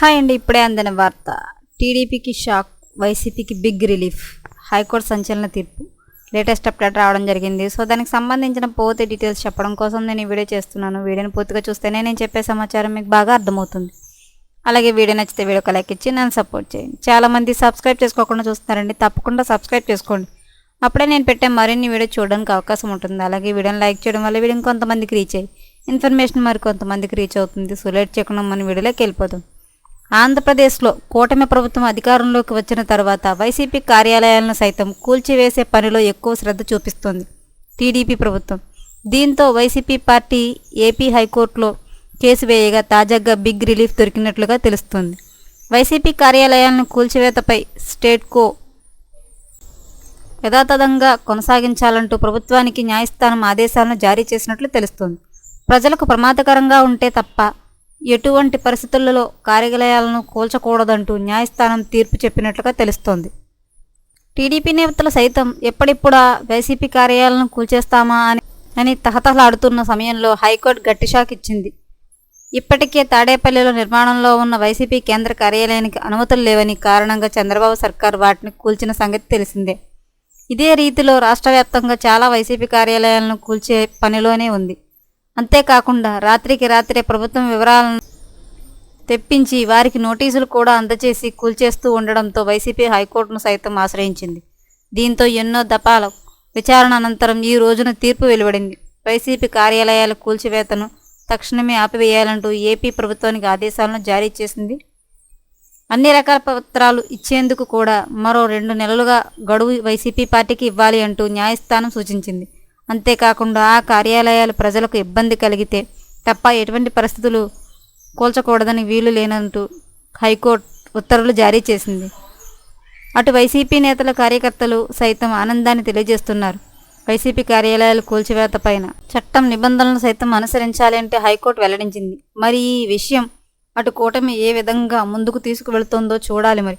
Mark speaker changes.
Speaker 1: Hi అండి ఇప్పుడే అందిన వార్త. టీడీపీకి షాక్ వైసీపీకి బిగ్ రిలీఫ్ హైకోర్టు సంచలన తీర్పు. లేటెస్ట్ అప్డేట్ రావడం జరిగింది. సో దానికి సంబంధించిన పోతే డీటెయిల్స్ చెప్పడం కోసం నేను ఈ వీడియో చేస్తున్నాను. వీడియోని పూర్తిగా చూస్తేనే నేను చెప్పే సమాచారం మీకు బాగా అర్థమవుతుంది. అలాగే వీడియో నచ్చితే వీడియో లైక్ ఇచ్చి నన్ను సపోర్ట్ చేయండి. చాలామంది సబ్స్క్రైబ్ చేసుకోకుండా చూస్తున్నారండి. తప్పకుండా సబ్స్క్రైబ్ చేసుకోండి. అప్పుడే నేను పెట్టే మరిన్ని వీడియో చూడడానికి అవకాశం ఉంటుంది. అలాగే వీడియోని లైక్ చేయడం వల్ల వీడియో కొంతమందికి రీచ్ అయ్యి ఇన్ఫర్మేషన్ మరి కొంతమందికి రీచ్ అవుతుంది. సో లేట్ చేయకుండా మన వీడియోలోకి వెళ్ళిపోతాం ఆంధ్రప్రదేశ్లో కూటమి ప్రభుత్వం అధికారంలోకి వచ్చిన తర్వాత వైసీపీ కార్యాలయాలను సైతం కూల్చివేసే పనిలో ఎక్కువ శ్రద్ధ చూపిస్తోంది టీడీపీ ప్రభుత్వం. దీంతో వైసీపీ పార్టీ ఏపీ హైకోర్టులో కేసు వేయగా తాజాగా బిగ్ రిలీఫ్ దొరికినట్లుగా తెలుస్తోంది. వైసీపీ కార్యాలయాలను కూల్చివేతపై స్టేట్కో యథాతథంగా కొనసాగించాలంటూ ప్రభుత్వానికి న్యాయస్థానం ఆదేశాలను జారీ చేసినట్లు తెలుస్తోంది. ప్రజలకు ప్రమాదకరంగా ఉంటే తప్ప ఎటువంటి పరిస్థితులలో కార్యాలయాలను కూల్చకూడదంటూ న్యాయస్థానం తీర్పు చెప్పినట్లుగా తెలుస్తోంది. టీడీపీ నేతలు సైతం ఎప్పుడిప్పుడా వైసీపీ కార్యాలయాలను కూల్చేస్తామా అని అని తహతహలాడుతున్న సమయంలో హైకోర్టు గట్టి షాక్ ఇచ్చింది. ఇప్పటికే తాడేపల్లిలో నిర్మాణంలో ఉన్న వైసీపీ కేంద్ర కార్యాలయానికి అనుమతులు లేవని కారణంగా చంద్రబాబు సర్కార్ వాటిని కూల్చిన సంగతి తెలిసిందే. ఇదే రీతిలో రాష్ట్ర వ్యాప్తంగా చాలా వైసీపీ కార్యాలయాలను కూల్చే పనిలోనే ఉంది. అంతేకాకుండా రాత్రికి రాత్రే ప్రభుత్వం వివరాలను తెప్పించి వారికి నోటీసులు కూడా అందజేసి కూల్చేస్తూ ఉండడంతో వైసీపీ హైకోర్టును సైతం ఆశ్రయించింది. దీంతో ఎన్నో దపాల విచారణ అనంతరం ఈ రోజున తీర్పు వెలువడింది. వైసీపీ కార్యాలయాల కూల్చివేతను తక్షణమే ఆపివేయాలంటూ ఏపీ ప్రభుత్వానికి ఆదేశాలను జారీ చేసింది. అన్ని రకాల పత్రాలు ఇచ్చేందుకు కూడా మరో రెండు నెలలుగా గడువు వైసీపీ పార్టీకి ఇవ్వాలి అంటూ న్యాయస్థానం సూచించింది. అంతేకాకుండా ఆ కార్యాలయాలు ప్రజలకు ఇబ్బంది కలిగితే తప్ప ఎటువంటి పరిస్థితులు కూల్చకూడదని వీలు లేనంటూ హైకోర్టు ఉత్తర్వులు జారీ చేసింది. అటు వైసీపీ నేతల కార్యకర్తలు సైతం ఆనందాన్ని తెలియజేస్తున్నారు. వైసీపీ కార్యాలయాలు కూల్చివేత పైన చట్టం నిబంధనలను సైతం అనుసరించాలి అంటే హైకోర్టు వెల్లడించింది. మరి ఈ విషయం అటు కూటమి ఏ విధంగా ముందుకు తీసుకువెళ్తుందో చూడాలి మరి.